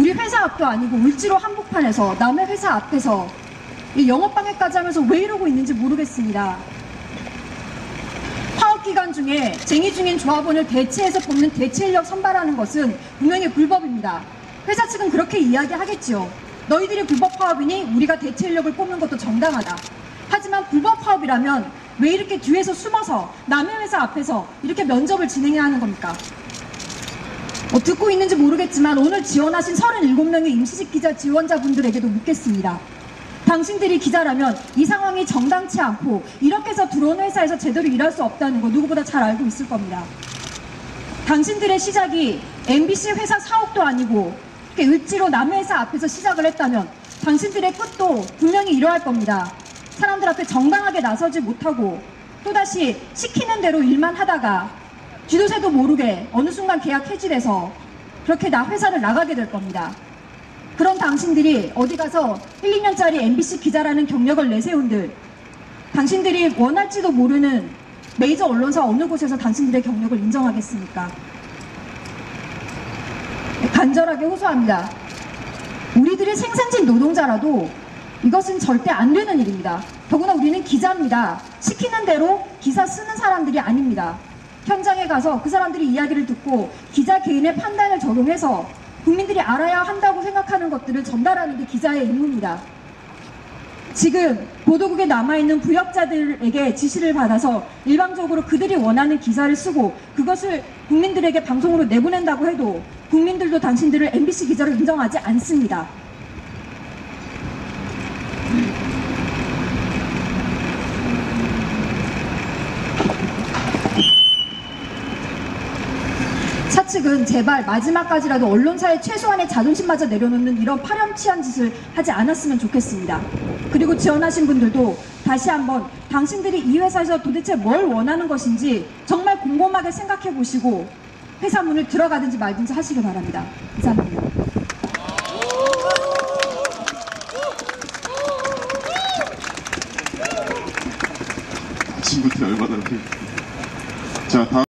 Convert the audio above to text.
우리 회사 앞도 아니고 을지로 한복판에서 남의 회사 앞에서 이 영업방해까지 하면서 왜 이러고 있는지 모르겠습니다. 파업 기간 중에 쟁의 중인 조합원을 대체해서 뽑는 대체 인력 선발하는 것은 분명히 불법입니다. 회사 측은 그렇게 이야기하겠지요. 너희들이 불법 파업이니 우리가 대체 인력을 뽑는 것도 정당하다. 하지만 불법 파업이라면 왜 이렇게 뒤에서 숨어서 남의 회사 앞에서 이렇게 면접을 진행해야 하는 겁니까? 어, 듣고 있는지 모르겠지만 오늘 지원하신 37명의 임시직 기자 지원자분들에게도 묻겠습니다. 당신들이 기자라면 이 상황이 정당치 않고 이렇게 해서 들어온 회사에서 제대로 일할 수 없다는 거 누구보다 잘 알고 있을 겁니다. 당신들의 시작이 MBC 회사 사옥도 아니고 을지로 남의 회사 앞에서 시작을 했다면 당신들의 끝도 분명히 이러할 겁니다. 사람들 앞에 정당하게 나서지 못하고 또다시 시키는 대로 일만 하다가 쥐도새도 모르게 어느 순간 계약 해지돼서 그렇게 나 회사를 나가게 될 겁니다. 그런 당신들이 어디 가서 1, 2년짜리 MBC 기자라는 경력을 내세운들 당신들이 원할지도 모르는 메이저 언론사 어느 곳에서 당신들의 경력을 인정하겠습니까? 간절하게 호소합니다. 우리들이 생산직 노동자라도 이것은 절대 안 되는 일입니다. 더구나 우리는 기자입니다. 시키는 대로 기사 쓰는 사람들이 아닙니다. 현장에 가서 그 사람들이 이야기를 듣고 기자 개인의 판단을 적용해서 국민들이 알아야 한다고 생각하는 것들을 전달하는 게 기자의 임무입니다. 지금 보도국에 남아있는 부역자들에게 지시를 받아서 일방적으로 그들이 원하는 기사를 쓰고 그것을 국민들에게 방송으로 내보낸다고 해도 국민들도 당신들을 MBC 기자로 인정하지 않습니다. 측은 제발 마지막까지라도 언론사의 최소한의 자존심마저 내려놓는 이런 파렴치한 짓을 하지 않았으면 좋겠습니다. 그리고 지원하신 분들도 다시 한번 당신들이 이 회사에서 도대체 뭘 원하는 것인지 정말 곰곰하게 생각해 보시고 회사 문을 들어가든지 말든지 하시길 바랍니다. 이상입니다. 아침부터 열받아. 자, 다음.